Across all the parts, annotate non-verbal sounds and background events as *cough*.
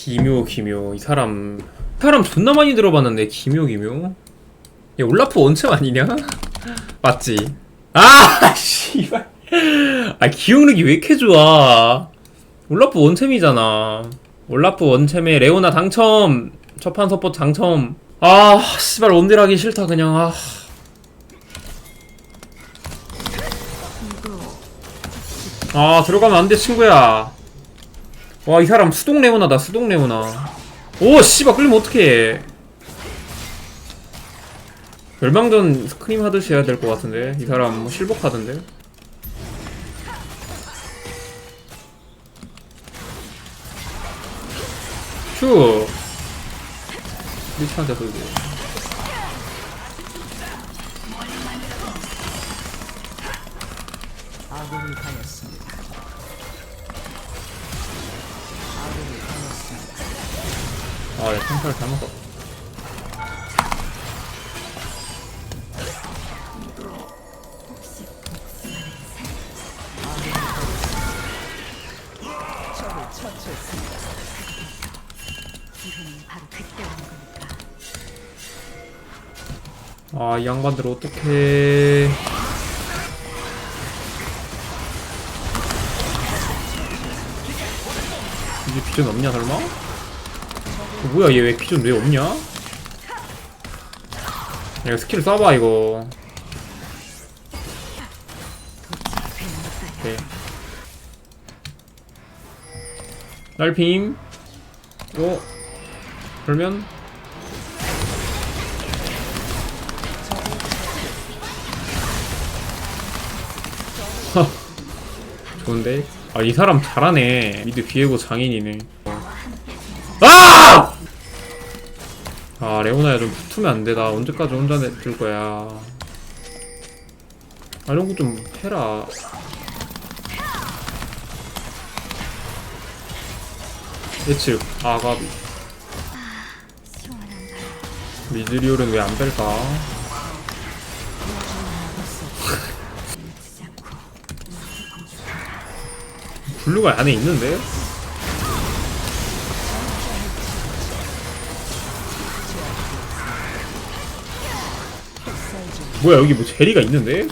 기묘 기묘. 이 사람 이 사람 존나 많이 들어봤는데 기묘 기묘. 얘 올라프 원챔 아니냐? *laughs* 맞지? 아 *laughs* 씨발. 아 기억력이 왜 이렇게 좋아? 올라프 원챔이잖아. 올라프 원챔에 레오나 당첨. 첫판 서포트 당첨. 아 씨발 원딜 하기 싫다 그냥. 아. 아 들어가면 안 돼 친구야 와 이 사람 수동 레오나다 수동 레오나. 오 씨발 끌리면 어떡해. 멸망전 스크림 하듯이 해야 될 것 같은데? 이 사람 뭐 카드인데? 큐 리치한테 돌고 아얘 탱크를 잘못 썼. 아, 이 양반들 어떡해. 이제 비전 없냐, 설마? 어, 뭐야, 얘왜 비전 왜 없냐? 야, 스킬 써봐, 이거. 오케이. 날핌. 어? 그러면 *laughs* 좋은데? 아, 이 사람 잘하네. 미드 비에고 장인이네. 아, 레오나야 좀 붙으면 안 돼. 나 언제까지 혼자 낼 거야. 아, 이런 거 좀 해라. 예측. 아가비. 미즈리올은 왜 안 뺄까? *laughs* 블루가 안에 있는데? 뭐야 여기 뭐 제리가 있는데?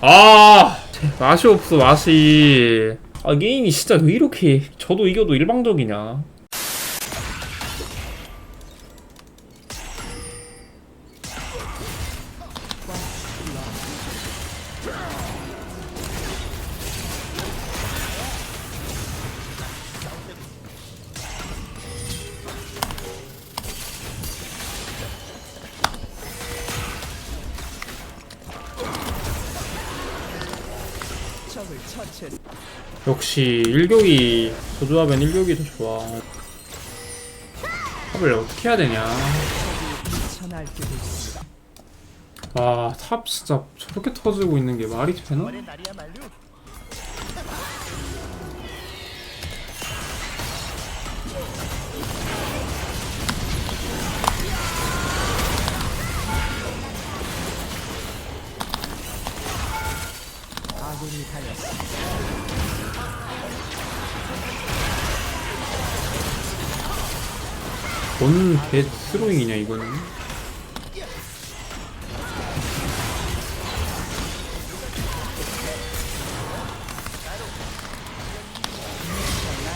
아 맛이 없어 맛이 아 게임이 진짜 왜 이렇게 저도 이겨도 일방적이냐 역시 일격이 조조하면 일격이 더 좋아 탑을 어떻게 해야 되냐. 와탑 진짜 저렇게 터지고 있는 게 말이 되나? 아군이 당했습니다. 뭔 개스로잉이냐 이거는?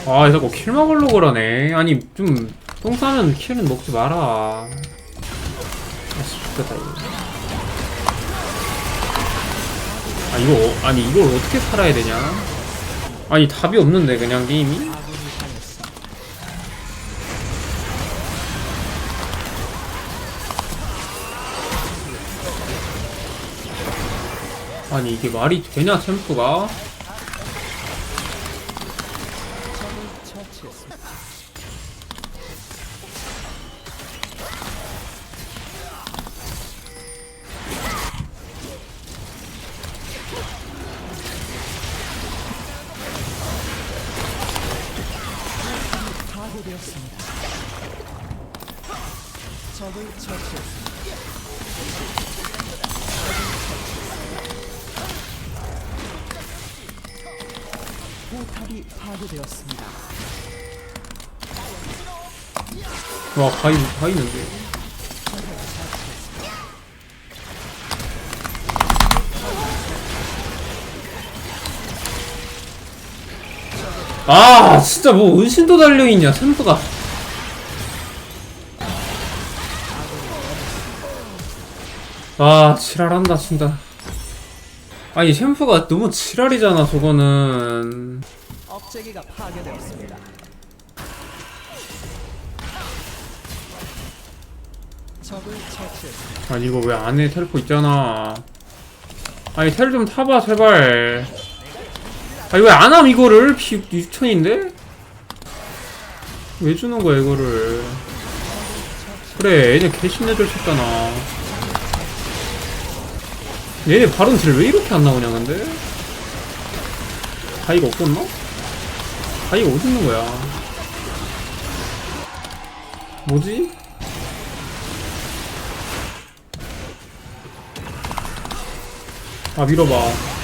아 자꾸 킬 먹으려고 그러네. 아니 좀 똥 싸면 킬은 먹지 마라. 아씨 죽겠다 이거 아 이거 어- 아니 이걸 어떻게 살아야 되냐 아니 답이 없는데 그냥 게임이. 아니 이게 말이 되냐 챔프가 파괴했습니다. 적을 처치했습니다. 파괴되었습니다. 와, 가위, 가위는데. 아 진짜 뭐 은신도 달려있냐 샘프가. 아 지랄한다 진짜. 아니 샘프가 너무 지랄이잖아 저거는. 업체기가 파괴되었습니다. 적을 처치했습니다. 아니 이거 왜 안에 텔포 있잖아. 아니 텔 좀 타봐 제발 아니 왜 안 함 이거를 피 6천인데? 왜 주는 거야 이거를 그래 얘네 개신내줄 쳤잖아 얘네 바론 딜왜 이렇게 안 나오냐 근데? 가이가 없었나? 가이가 어디 있는 거야 뭐지? 아 밀어봐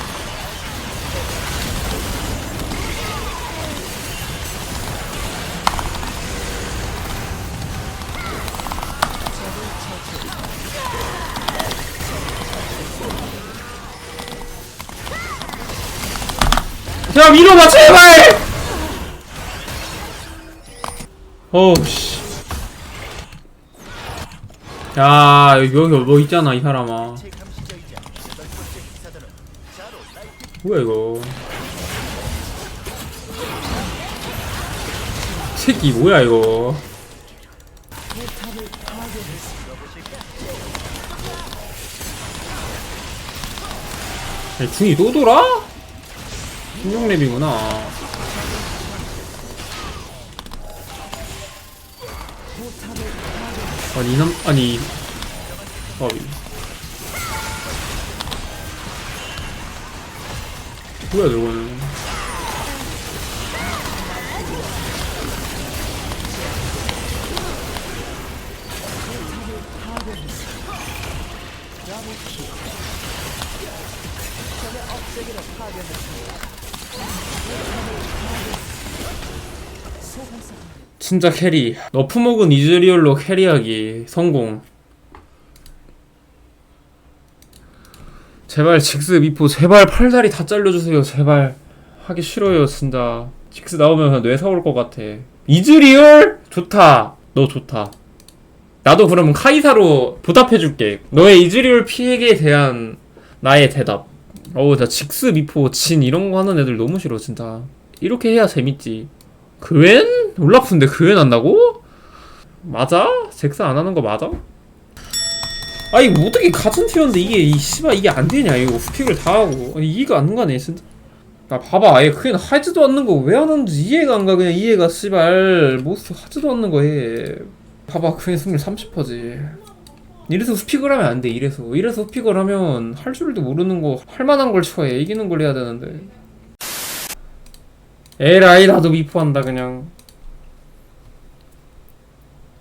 야 밀어봐 제발! 어우씨. 야 여기 뭐 있잖아 이 사람아. 뭐야 이거? 새끼 뭐야 이거? 아니 궁이 또 돌아? 16렙이구나. 아니 이남 아니 어 뭐야 저거는 진짜 캐리. 너프 먹은 이즈리얼로 캐리하기. 성공. 제발 직스 미포 제발 팔다리 다 잘려주세요. 제발. 하기 싫어요 진짜. 직스 나오면 그냥 뇌 사 올 것 같아. 이즈리얼? 좋다. 너 좋다. 나도 그러면 카이사로 보답해줄게. 너의 이즈리얼 피해에 대한 나의 대답 어우 나 직스 미포 진 이런 거 하는 애들 너무 싫어 진짜. 이렇게 해야 재밌지. 그웬? 올라프인데 그웬 한다고? 맞아? 잭스 안 하는 거 맞아? 아니 뭐 어떻게 같은 티어인데 이게 이 씨발 이게 안 되냐? 이거 스픽을 다 하고. 아니 이해가 안 가네 진짜. 아 봐봐. 아예 그냥 하지도 않는 거 왜 하는지 이해가 안 가. 그냥 이해가 씨발. 모스 하지도 않는 거해. 봐봐. 그냥 승률 30%지 이래서 스픽을 하면 안 돼 이래서. 이래서 스픽을 하면 할 줄도 모르는 거 할 만한 걸 쳐야 이기는 걸 해야 되는데. 에라이 나도 미포한다 그냥.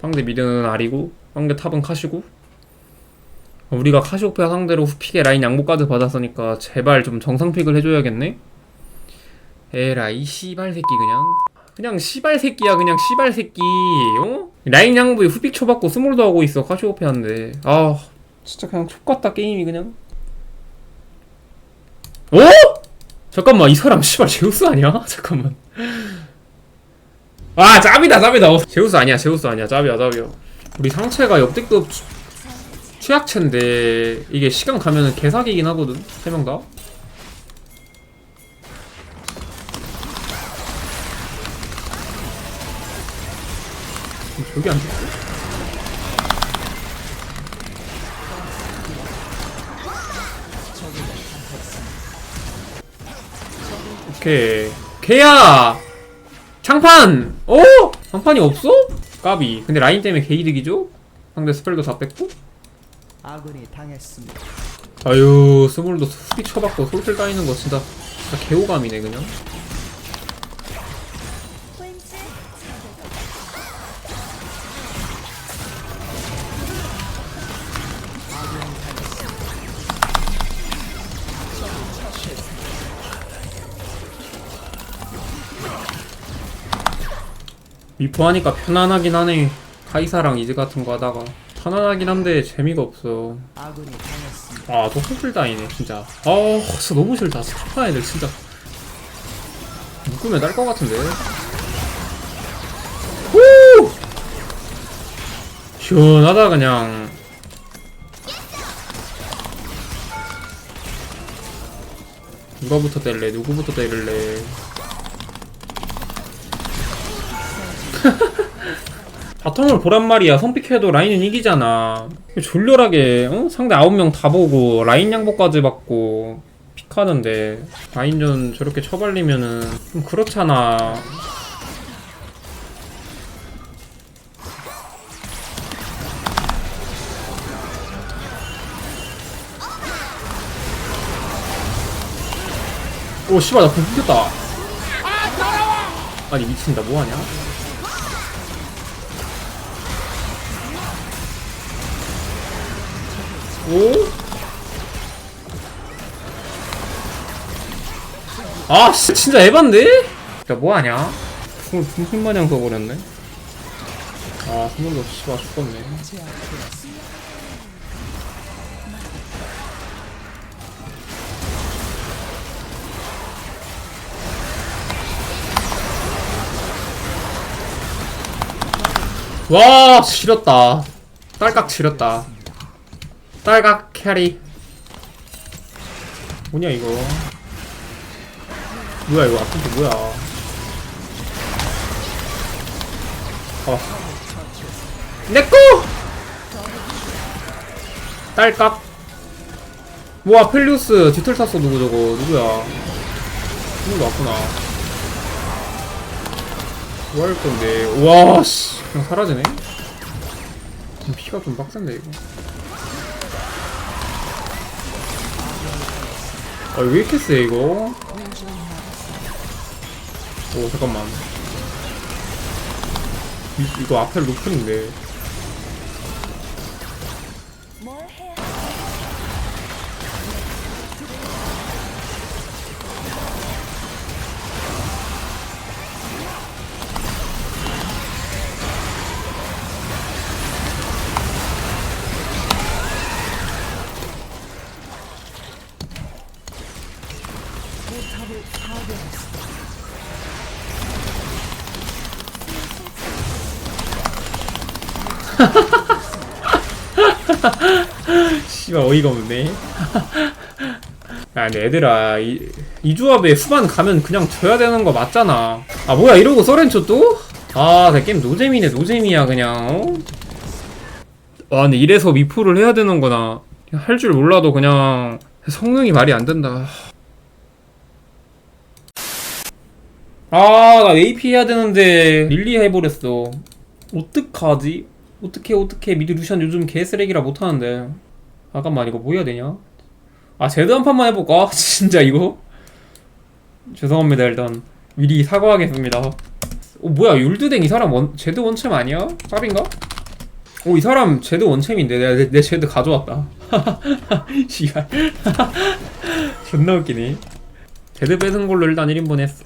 상대 미드는 아리고 상대 탑은 카시고. 우리가 카시오페아 상대로 픽의 라인 양보까지 받았으니까 제발 좀 정상픽을 해줘야겠네. 에라이 씨발 새끼 그냥. 그냥 씨발 새끼야 그냥 씨발 새끼 어? 라인 양보에 후픽 쳐받고 스몰도 하고 있어. 카시오페아인데. 아. 진짜 그냥 촉같다 게임이 그냥. 어? 잠깐만 이 사람 씨발 제우스 아니야? *laughs* 잠깐만. 아 짭이다 짭이다. 어, 제우스 아니야 제우스 아니야. 짭이야 짭이야. 우리 상체가 역대급 취- 취약체인데 이게 시간 가면은 개사기긴 하거든 세 명 다. 저기 안 됐어? 오케이 개야 장판 오 장판이 없어? 까비 근데 라인 때문에 개이득이죠? 상대 스펠도 다 뺐고 아군이 당했습니다. 아유 스몰도 수비 쳐받고 솔틀 따이는 거 진짜, 진짜 개호감이네 그냥 미포 하니까 편안하긴 하네. 카이사랑 이즈 같은 거 하다가. 편안하긴 한데 재미가 없어. 아 너무 싫다이네 진짜. 아 진짜 너무 싫다. 스타파 애들 진짜. 묶으면 딸 것 같은데. 후! 시원하다 그냥. 누가부터 때릴래? 누구부터 때릴래 *laughs* 바텀을 보란 말이야. 선픽해도 라인은 이기잖아. 졸렬하게 어? 상대 9명 다 보고 라인 양보까지 받고 픽하는데 라인전 저렇게 쳐발리면은 좀 그렇잖아. 오 씨발 나 불 끊겼다. 아니 미친다. 뭐하냐 오? 아, 씨, 진짜 에반데? 야, 뭐하냐? 손을 붕붕 마냥 써버렸네. 아, 손으로 씨발 죽었네. 제압되었습니다. 와, 지렸다. 딸깍 지렸다. 딸깍 캐리. 뭐냐, 이거. 뭐야, 이거 아픈 게 뭐야. 아. 내꺼! 딸깍. 뭐야, 펠리우스 뒤틀 탔어, 누구 저거. 누구야. 누구 왔구나. 뭐 할 건데. 와, 씨. 그냥 사라지네? 좀 피가 좀 빡센데, 이거. 아, 왜 이렇게 세, 이거? 오, 잠깐만. 이, 이거 앞에 루플인데. 씨발 어이가 없네. 야, 근데 얘들아, 이, 이 조합에 후반 가면 그냥 져야 되는 거 맞잖아. 아, 뭐야, 이러고 서렌초 또? 아, 내 게임 노잼이네, 노잼이야, 그냥, 어? 아, 근데 이래서 미포를 해야 되는 거나. 할 줄 몰라도 그냥 성능이 말이 안 된다. 아, 나 AP 해야 되는데, 릴리 해버렸어. 어떡하지? 어떻게, 어떻게, 미드 루시안 요즘 개쓰레기라 못하는데. 잠깐만, 이거 뭐 해야 되냐? 아, 제드 한 판만 해볼까? *laughs* 진짜 이거? 죄송합니다, 일단. 미리 사과하겠습니다. 어, 뭐야, 율드댕 이 사람 원, 제드 원챔 아니야? 짭인가? 오, 이 사람 제드 원챔인데. 내가 내, 내 제드 가져왔다. *laughs* 씨발. *laughs* 존나 웃기네. 제드 뺏은 걸로 일단 1인분 했어.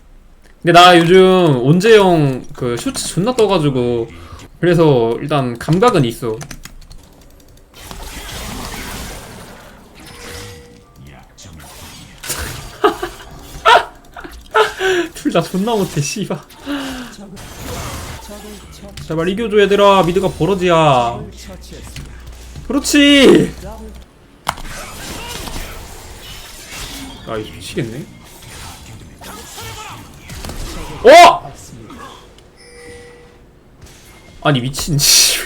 근데 나 요즘 온재영 그 쇼츠 존나 떠가지고 그래서 일단 감각은 있어. 둘 다 존나 못해 씨발. 제발 이겨줘 얘들아. 미드가 버러지야. 그렇지. 아 이거 미치겠네. 어! 아니 미친 씨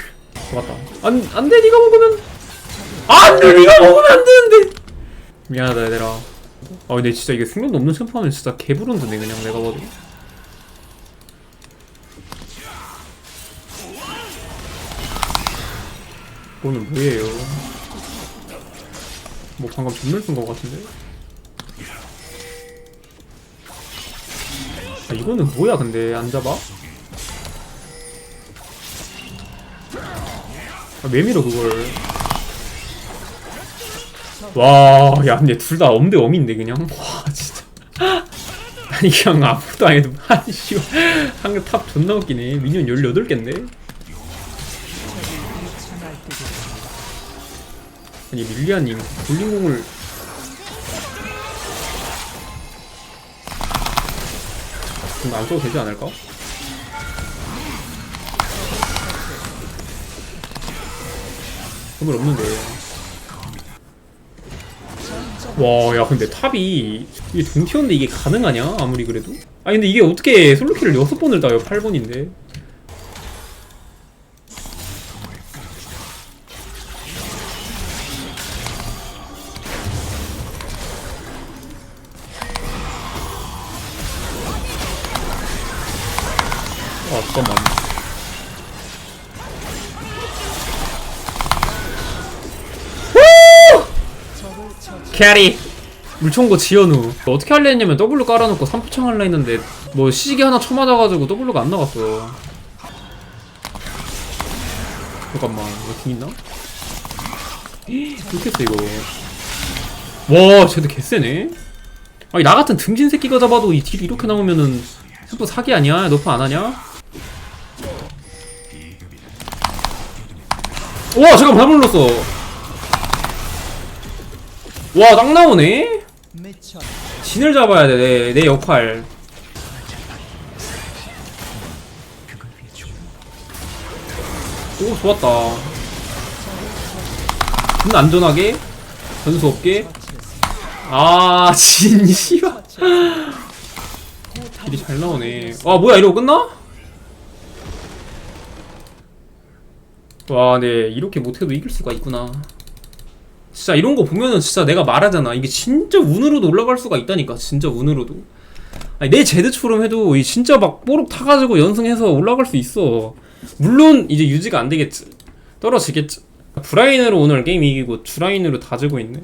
맞다. 안 안돼 네가 먹으면. 안돼 네가 먹으면 안 되는데. 미안하다 얘들아 아 근데 진짜 이게 승률도 없는 챔프하면 진짜 개부른드네 그냥 내가 봐도. 오늘 뭐예요? 뭐 방금 전멸 쓴거 같은데? 아 이거는 뭐야 근데? 안 잡아? 아, 왜 밀어 그걸 와 야 근데 둘 다 엄대 엄인데 그냥? 와 진짜. *laughs* 아니 그냥 아무것도 안 해도 *laughs* 아니 씨발 상대 탑 존나 웃기네. 미니언 18개인데? 참할 때도 아니 밀리아님 볼링공을. 좀안 써도 되지 않을까? 선물 없는데 와 야 근데 탑이 이게 동티었는데 이게 가능하냐? 아무리 그래도? 아니 근데 이게 어떻게 솔로킬을 6번을 따요? 8번인데? 아 잠깐만 캐리 물총고 지연우 어떻게 할래 했냐면 W 깔아놓고 3포창 할라 했는데 뭐 시계 하나 쳐맞아가지고 W가 안 나갔어 잠깐만 이거 등 있나? 세 이거 와 쟤도 개쎄네 아니 나 같은 등진 새끼가 잡아도 이 딜이 이렇게 나오면은 슈퍼 사기 아니야? 너프 안 하냐? 와 잠깐 잘못 눌렀어 와 딱 나오네? 진을 잡아야 돼, 내, 내 역할. 오, 좋았다. 좀 안전하게, 변수 없게. 아, 진, *laughs* 씨발. 길이 잘 나오네. 와, 뭐야, 이러고 끝나? 와, 네, 이렇게 못해도 이길 수가 있구나. 진짜 이런 거 보면은 진짜 내가 말하잖아. 이게 진짜 운으로도 올라갈 수가 있다니까. 진짜 운으로도. 아니, 내 제드처럼 해도 이 진짜 막 뽀록 타가지고 연승해서 올라갈 수 있어. 물론 이제 유지가 안 되겠지. 떨어지겠지. 브라인으로 오늘 게임 이기고 주라인으로 다 지고 있네.